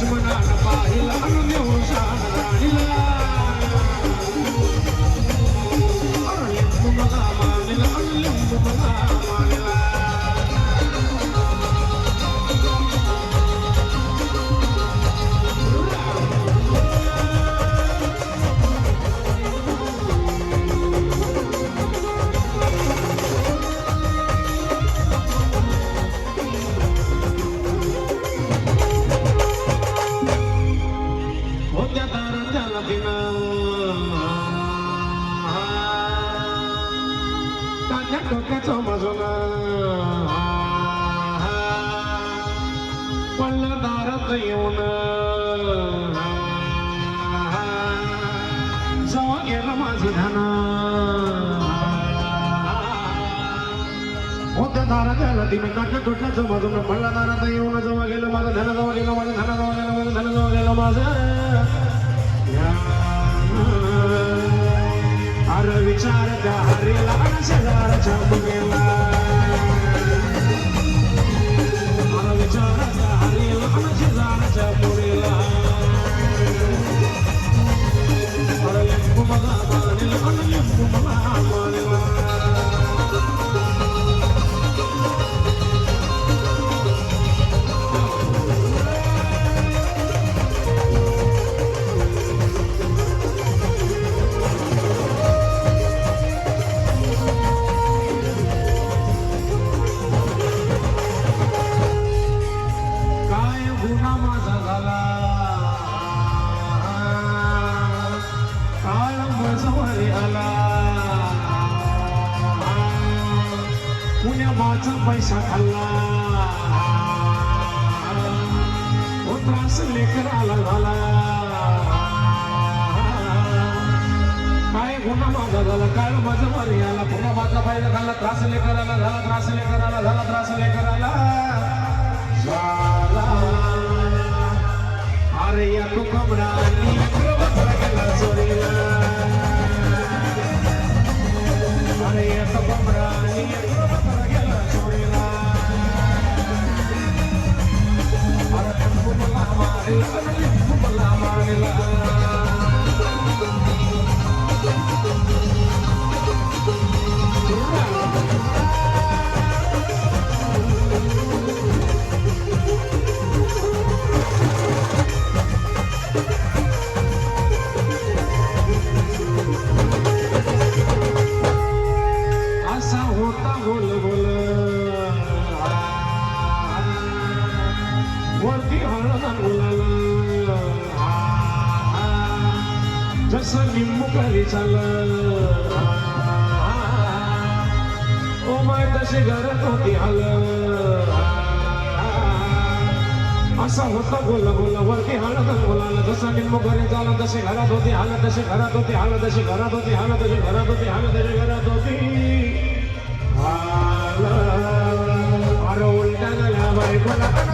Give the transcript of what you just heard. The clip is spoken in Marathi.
दुश्मनान पाहिला. म्हणून राणीला लिंबू मला मानला लिंबू मला मानला त्या दाराच्या नदीनं डोक्याचा मजून. पडलं दारात येऊन. जवळ गेलं माझं धना तारा द्यायला ती मी नाटक तुटल्याचं माझं मी पडला दारात येऊन जवळ गेलं माझं ध्यान जवळ गेलं माझं धन जवळ गेलं माझं ध्यान जवळ गेलं माझं. अरे विचार त्या हरीला आणि शेजारच्या मुलीला अरे विचार त्या हरीला आणि अरे लिंबू मला लिंबू मला पुण्या माझा पैसा खाल्ला. हो त्रास लेकराला झाला. काय गुन्हा माझा झाला काळ माझा मारी आला. पुन्हा माझा पैसा खाल्ला त्रास लेकराला झाला त्रास लेकराला झाला त्रास लेकराला झाला. अरे या तू कमरा वरती हळद बोलाला जसं निंबू करी चाललं ओ माय तशी घरात होती हल असा होता बोला बोला वरती हळद बोलाला जसं निंबू घरी झाला तशी घरात होती हाल तशी घरात होती हाल तशी घरात होती हाल तशी घरात होती हाल तसे घरात होती हाल अरे उलटा झाल्या बायकोला